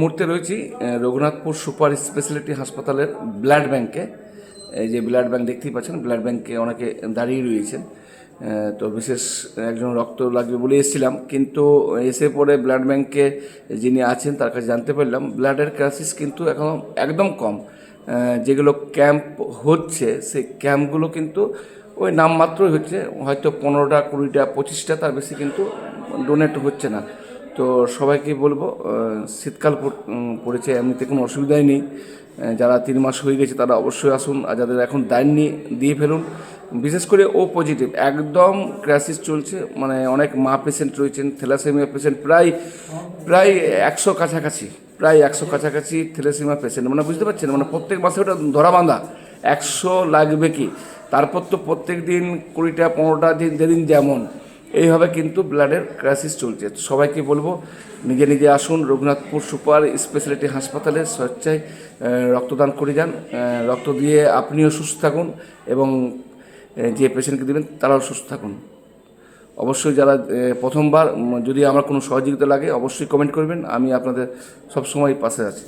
মুহূর্তে রয়েছি Raghunathpur super speciality হাসপাতালের ব্লাড ব্যাংকে। এই যে ব্লাড ব্যাংক দেখতেই পাচ্ছেন, ব্লাড ব্যাংকে অনেকে দাঁড়িয়ে রয়েছেন। তো বিশেষ একজন রক্ত লাগবে বলে এসেছিলাম, কিন্তু এসে পরে ব্লাড ব্যাংকে যিনি আছেন তার কাছে জানতে পারলাম, ব্লাডের ক্রাইসিস কিন্তু এখন একদম কম। যেগুলো ক্যাম্প হচ্ছে, সেই ক্যাম্পগুলো কিন্তু ওই নামমাত্রই হচ্ছে, হয়তো পনেরোটা, কুড়িটা, পঁচিশটা, তার বেশি কিন্তু ডোনেট হচ্ছে না। তো সবাইকে বলব শীতকাল পড়েছে, এমনিতে কোনো অসুবিধাই নেই। যারা তিন মাস হয়ে গেছে তারা অবশ্যই আসুন আর যাদের এখন দেননি দিয়ে ফেলুন। বিশেষ করে ও পজিটিভ, একদম ক্রাইসিস চলছে মানে অনেক মা পেশেন্ট রয়েছেন, থ্যালাসেমিয়া পেশেন্ট প্রায় প্রায় একশো কাছাকাছি, প্রায় একশো কাছাকাছি থ্যালাসেমিয়া পেশেন্ট। মানে বুঝতে পারছেন মানে প্রত্যেক মাসে ওটা ধরা বাঁধা, একশো লাগবে কি? তারপর তো প্রত্যেক দিন কুড়িটা, পনেরোটা দিন, যেদিন যেমন। এইভাবে কিন্তু ব্লাডের ক্রাইসিস চলছে। সবাইকে বলব, নিজে নিজে আসুন, রঘুনাথপুর সুপার স্পেশালিটি হাসপাতালে স্বেচ্ছায় রক্তদান করে যান। রক্ত দিয়ে আপনিও সুস্থ থাকুন এবং যে পেশেন্টকে দেবেন তারাও সুস্থ থাকুন। অবশ্যই যারা প্রথমবার, যদি আমার কোনো সহযোগিতা লাগে, অবশ্যই কমেন্ট করবেন। আমি আপনাদের সবসময় পাশে আছি।